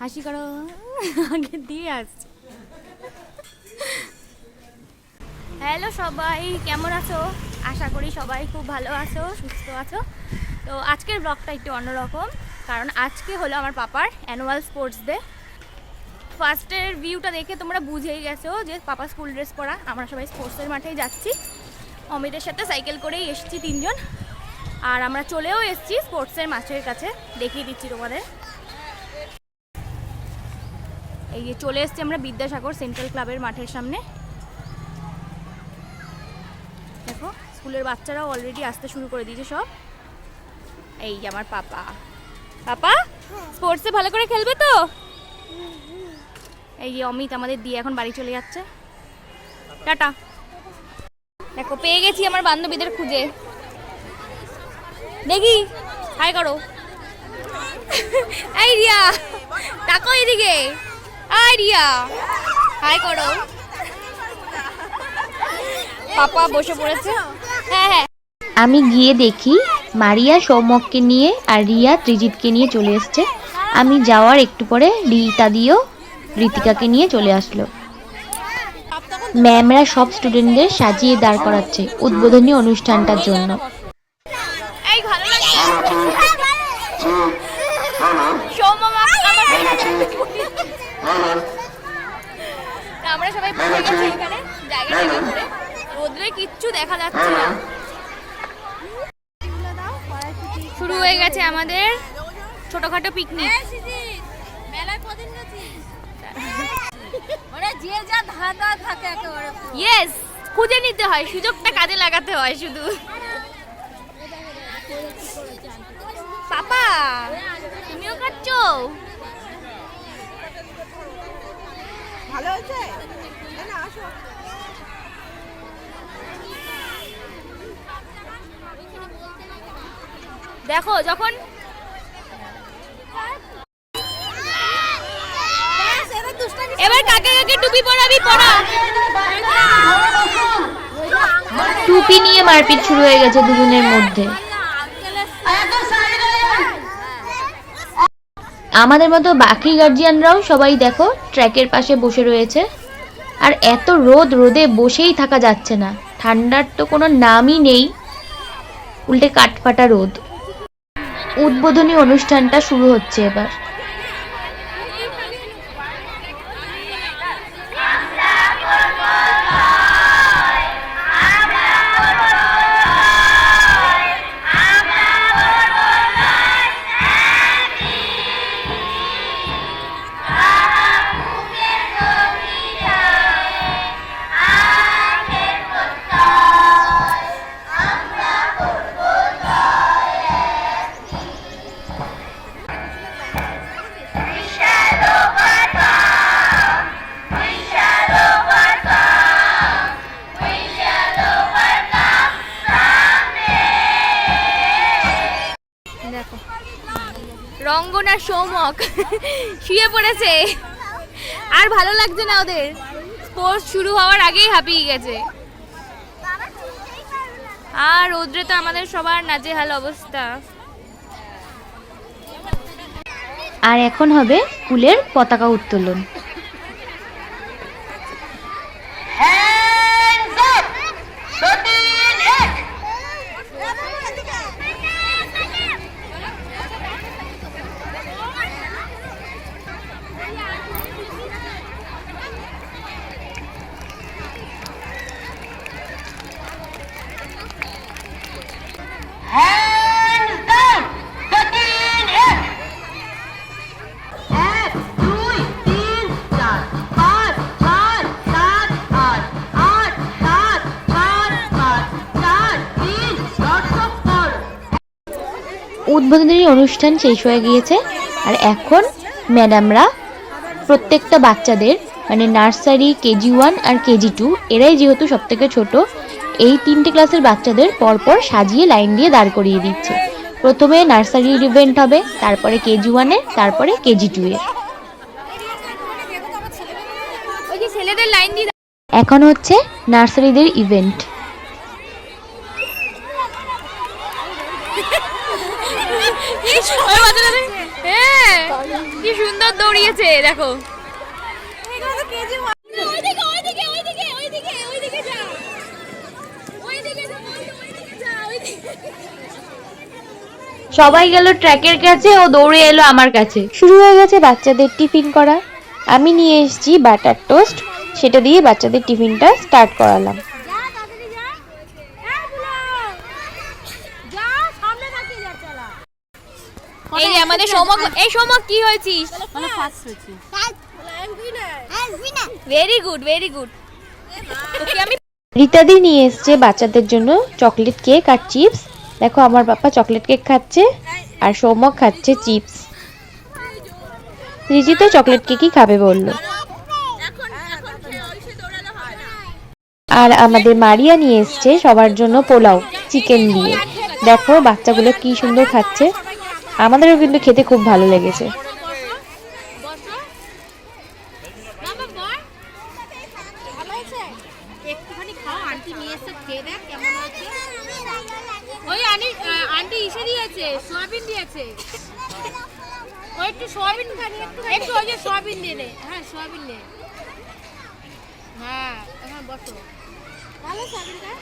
হাসি করো আগে দিয়ে আসছে হ্যালো সবাই। কেমন আছো? আশা করি সবাই খুব ভালো আছো, সুস্থ আছো। তো আজকের ব্লগটা একটু অন্যরকম, কারণ আজকে হলো আমার পাপার অ্যানুয়াল স্পোর্টস ডে ফার্স্টের ভিউটা দেখে তোমরা বুঝেই গেছো যে পাপা স্কুল ড্রেস পরা। আমরা সবাই স্পোর্টসের মাঠেই যাচ্ছি। অমিতের সাথে সাইকেল করেই এসেছি তিনজন। আর আমরা চলেও এসেছি স্পোর্টসের মাঠের কাছে। দেখিয়ে দিচ্ছি তোমাদের। এই যে চলে এসেছি আমরা বিদ্যাসাগর সেন্ট্রাল ক্লাবের মাঠের সামনে। দেখো, স্কুলের বাচ্চারাও অলরেডি আসতে শুরু করে দিয়েছে সব। এই যে আমার পাপা। পাপা স্পোর্টসে ভালো করে খেলবে তো? এই যে অমিত আমাদের দিয়ে এখন বাড়ি চলে যাচ্ছে। টাটা। দেখো, পেয়ে গেছি আমার বান্ধবীদের খুঁজে। দেখি হাই করো। এই রিয়া তাকো এদিকে। হাই করো। পাপা বসে পড়েছে। হ্যাঁ হ্যাঁ। আমি গিয়ে দেখি মারিয়া সৌম্যককে নিয়ে আর রিয়া ত্রিজিৎকে নিয়ে চলে এসছে। আমি যাওয়ার একটু পরে রিতা দিও ঋতিকাকে নিয়ে চলে আসলো। ম্যামরা সব স্টুডেন্টদের সাজিয়ে দাঁড় করাচ্ছে উদ্বোধনী অনুষ্ঠানটার জন্য এই ভালো লাগছে সৌম্য মা- আমার- তা আমরা সবাই বসে গেছি এখানে জায়গা জায়গা করে রোদ্রে কিচ্ছু দেখা যাচ্ছে না। শুরু হয়ে গেছে আমাদের ছোটখাটো পিকনিক মেলায় কদিন গেছিস? ওরা যে যা ধাঁধা থাকে একেবারে ইয়েস খুঁজে নিতে হয় সুযোগটা কাজে লাগাতে হয় শুধু। পাপা তুমিও খাচ্ছ ভালো হয়েছে? না, আসো। দেখো যখন এবার কাকে কাকে টুপি পরাবি পরা। টুপি নিয়ে মারপিট শুরু হয়ে গেছে দুজনের মধ্যে। আমাদের মতো বাকি গার্জিয়ানরাও সবাই দেখো ট্র্যাকের পাশে বসে রয়েছে। আর এত রোদ, রোদে বসেই থাকা যাচ্ছে না। ঠান্ডার তো কোনো নামই নেই। উল্টে কাঠফাটা রোদ। উদ্বোধনী অনুষ্ঠানটা শুরু হচ্ছে এবার। সৌমক শুয়ে পড়েছে। আর ভালো লাগছে না ওদের। স্পোর্টস শুরু হওয়ার আগেই হাঁপিয়ে গেছে। আর রোদ্রে তো আমাদের সবার নাজেহাল অবস্থা। আর এখন হবে স্কুলের পতাকা উত্তোলন। উদ্বোধনী অনুষ্ঠান শেষ হয়ে গিয়েছে আর এখন ম্যাডামরা প্রত্যেকটা বাচ্চাদের মানে নার্সারি কেজি ওয়ান আর কেজি টু এরাই যেহেতু সব থেকে ছোট এই তিনটে ক্লাসের বাচ্চাদের পরপর সাজিয়ে লাইন দিয়ে দাঁড় করিয়ে দিচ্ছে। প্রথমে নার্সারির ইভেন্ট হবে তারপরে কেজি ওয়ানের তারপরে কেজি টু এর। এখন হচ্ছে নার্সারিদের ইভেন্ট। দেখ- হ্যাঁ কি সুন্দর দৌড়িয়েছে দেখো। সবাই গেল ট্র্যাকের কাছে ও দৌড়ে এলো আমার কাছে। শুরু হয়ে গেছে বাচ্চাদের টিফিন করা। আমি নিয়ে এসেছি বাটার টোস্ট সেটা দিয়ে বাচ্চাদের টিফিনটা স্টার্ট করালাম যা তাড়াতাড়ি যা হ্যাঁ বুলো যা সামনে তাকিয়ে যা চালা এই যে এই সৌমক কি হয়েছিস? মানে first very good very good তোকে আমি রীতাদি নিয়ে এসছে বাচ্চাদের জন্য চকলেট কেক আর চিপস দেখো আমার বাবা চকলেট কেক খাচ্ছে আর সৌমক খাচ্ছে চিপস রিজি তো চকলেট কেকই খাবে বলল। আর আমাদের মারিয়া নিয়ে এসছে সবার জন্য পোলাও চিকেন দিয়ে। দেখো বাচ্চাগুলো কি সুন্দর খাচ্ছে। আমাদেরও কিন্তু খেতে খুব ভালো লেগেছে। একটুখানি খাও আন্টি নিয়ে এসে খেয়ে দেখ ওই আন্টি আন্টি ইসে দিয়েছে সোয়াবিন দিয়েছে। ওই একটু সোয়াবিন একটু ওই যে সোয়াবিন দিয়ে দে হ্যাঁ সোয়াবিন দে হ্যাঁ এখন বসো। ভালো সোয়াবিনটা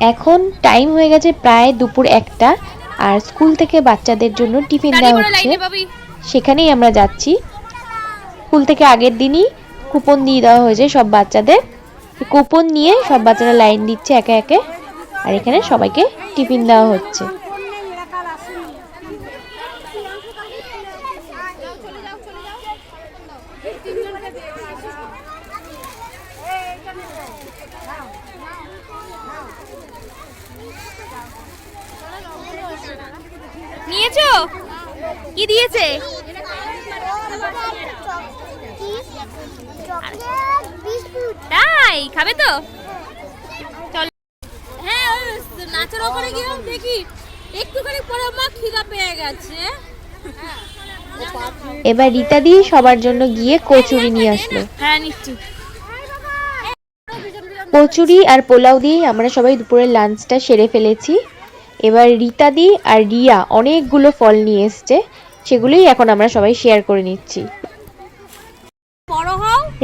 এখন টাইম হয়ে গেছে প্রায় দুপুর একটা আর স্কুল থেকে বাচ্চাদের জন্য টিফিন দেওয়া হচ্ছে। সেখানেই আমরা যাচ্ছি। স্কুল থেকে আগের দিনই কুপন দিয়ে দেওয়া হয়েছে সব বাচ্চাদের। কুপন নিয়ে সব বাচ্চারা লাইন দিচ্ছে একে একে আর এখানে সবাইকে টিফিন দেওয়া হচ্ছে। নিয়েছো? কি দিয়েছে? তাই খাবে তো? চল। হ্যাঁ ওই নাচের গিয়েও দেখি। একটুখানি পরে মা খিদা পেয়ে গেছে। এবার রীতা দিয়ে সবার জন্য গিয়ে কচুরি নিয়ে আসলো। হ্যাঁ কচুরি আর পোলাও দিয়েই আমরা সবাই দুপুরের লাঞ্চটা সেরে ফেলেছি। এবার রীতাদি আর রিয়া অনেকগুলো ফল নিয়ে এসছে সেগুলোই এখন আমরা সবাই শেয়ার করে নিচ্ছি।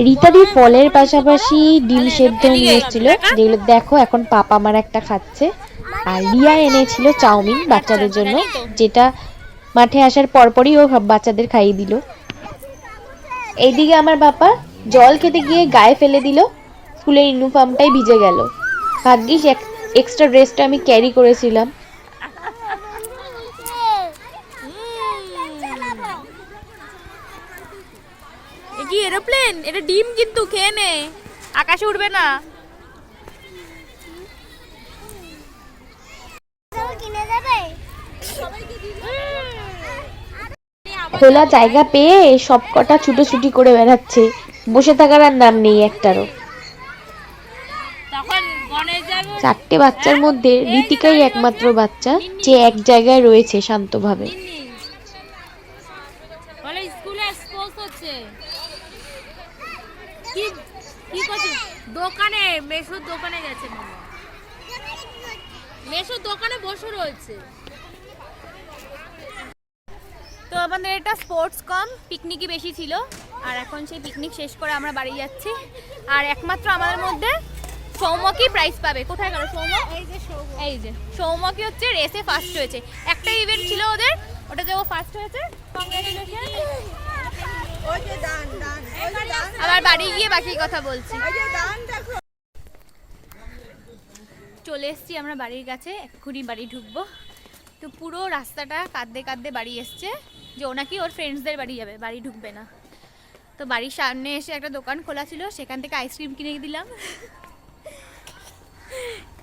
রীতাদি ফলের পাশাপাশি ডিম সেদ্ধ নিয়ে এসেছিল। যেগুলো দেখো এখন পাপা আমার একটা খাচ্ছে। আর রিয়া এনেছিল চাউমিন বাচ্চাদের জন্য যেটা মাঠে আসার পরপরই ও বাচ্চাদের খাইয়ে দিল। এইদিকে আমার বাবা জল খেতে গিয়ে গায়ে ফেলে দিল। স্কুলের ইউনিফর্মটাই ভিজে গেল। ভাগ্যিস এক্সট্রা ড্রেসটা আমি ক্যারি করেছিলাম। কি এটা ডিম কিন্তু খেয়ে নে। আকাশে উঠবে না। খোলা জায়গা পেয়ে সব কটা ছুটোছুটি করে বেড়াচ্ছে। বসে থাকার আর নাম নেই একটারও। চারটে বাচ্চার মধ্যে রীতিকাই একমাত্র বাচ্চা যে এক জায়গায় রয়েছে শান্তভাবে। স্কুলে কি কি করছিস? দোকানে মেশোর দোকানে গেছে মামা। মেশোর দোকানে বসে রয়েছে। তো আমাদের এটা স্পোর্টস কম পিকনিকই বেশি ছিল। আর এখন সেই পিকনিক শেষ করে আমরা বাড়ি যাচ্ছি। আর একমাত্র আমাদের মধ্যে সৌমকই প্রাইজ পাবে। কোথায় গেল সৌমক এই যে সৌম এই যে সৌমকই হচ্ছে রেসে ফার্স্ট হয়েছে। একটা ইভেন্ট ছিল ওদের ওটাতে ও ফার্স্ট হয়েছে। Congratulations. আবার বাড়ি গিয়ে বাকি কথা বলছি। চলে এসেছি আমরা বাড়ির কাছে, এক্ষুনি বাড়ি ঢুকবো। তো পুরো রাস্তাটা কাঁদতে কাঁদতে বাড়ি এসছে, যে ও নাকি ওর ফ্রেন্ডসদের বাড়ি যাবে, বাড়ি ঢুকবে না। তো বাড়ির সামনে এসে একটা দোকান খোলা ছিল, সেখান থেকে আইসক্রিম কিনে দিলাম।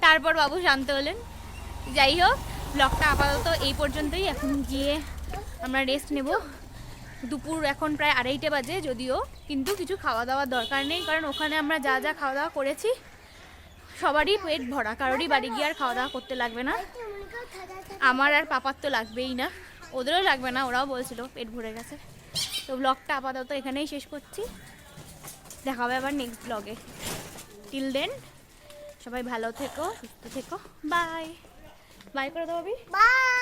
তারপর বাবু শান্ত হলেন। যাই হোক ব্লগটা আপাতত এই পর্যন্তই, এখন গিয়ে আমরা রেস্ট নেব। দুপুর এখন প্রায় আড়াইটে বাজে যদিও, কিন্তু কিছু খাওয়া দাওয়ার দরকার নেই, কারণ ওখানে আমরা যা যা খাওয়া দাওয়া করেছি, সবারই পেট ভরা, কারোরই বাড়ি গিয়ে আর খাওয়া দাওয়া করতে লাগবে না। আমার আর পাপার তো লাগবেই না, ওদেরও লাগবে না, ওরাও বলছিল পেট ভরে গেছে। তো ব্লগটা আপাতত এখানেই শেষ করছি। দেখা হবে আবার নেক্সট ব্লগে টিল দেন সবাই ভালো থেকো, সুস্থ থেকো বাই বাই করে দেবো বাই